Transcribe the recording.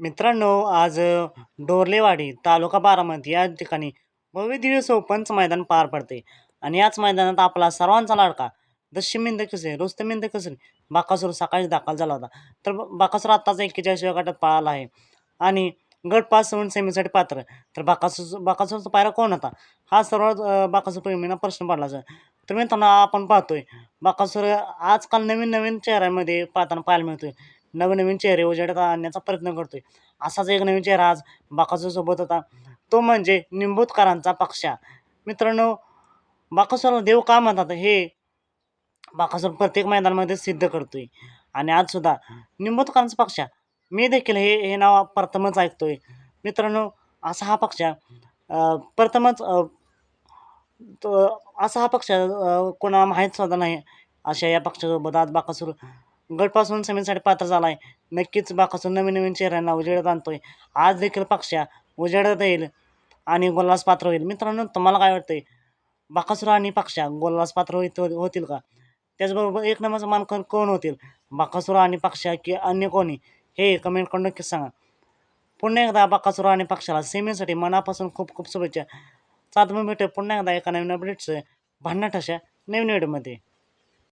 मित्रांनो आज डोरलेवाडी तालुका बारामती या ठिकाणी भव्य दिव्य सोपंच मैदान पार पडते. आणि याच मैदानात आपला सर्वांचा लाडका दशमिंद कसे रुस्तमिंद कसे बाकासूर सकाळी दाखल झाला होता. तर बाकासूर आत्ताच एक्केचाळीसव्या गटात पळाला आहे. आणि गट पास होऊन सेमीसाठी पात्र. तर बाकासूर बाकासूरचा पायरा कोण होता? हा सर्वात बाकासूर प्रेमींना प्रश्न पडला तर मित्रांनो आपण पाहतोय बाकासूर आजकाल नवीन नवीन चेहऱ्यामध्ये पाहताना पाहायला मिळतोय. नवनवीन चेहरे उजेडात आणण्याचा प्रयत्न करतोय. असाच एक नवीन चेहरा आज बाकासूर सोबत होता. तो म्हणजे निंबूतकरांचा पक्षा. मित्रांनो बाकासूरला देव का म्हणतात? हे बाकासूर प्रत्येक मैदानामध्ये सिद्ध करतोय. आणि आज सुद्धा निंबूतकरांचा पक्षा. मी देखील हे हे नाव प्रथमच ऐकतोय. मित्रांनो असा हा पक्ष प्रथमच असा हा पक्ष कोणाला माहीत सुद्धा नाही अशा या पक्षासोबत आज बाकासूर गटपासून सेमीसाठी पात्र झाला आहे नक्कीच बाकासून नवीन नवीन चेहऱ्यांना आणतो आणतोय. आज देखील पक्षा उजेडत येईल आणि गोल्लास पात्र होईल. मित्रांनो तुम्हाला काय वाटतंय? बाकासुरा आणि पक्षा गोल्लास पात्र होत होतील का? त्याचबरोबर एक नंबरचा मानकर कोण होतील? बाकासुरा आणि पक्षा की अन्य कोणी? हे कमेंट करून नक्कीच सांगा. पुन्हा एकदा बाकासुरा आणि पक्षाला सेमीसाठी मनापासून खूप खूप शुभेच्छा. सात भेटू पुन्हा एकदा एका नवीन अपडेट्स भांडणाट अशा नवीन व्हिडिओमध्ये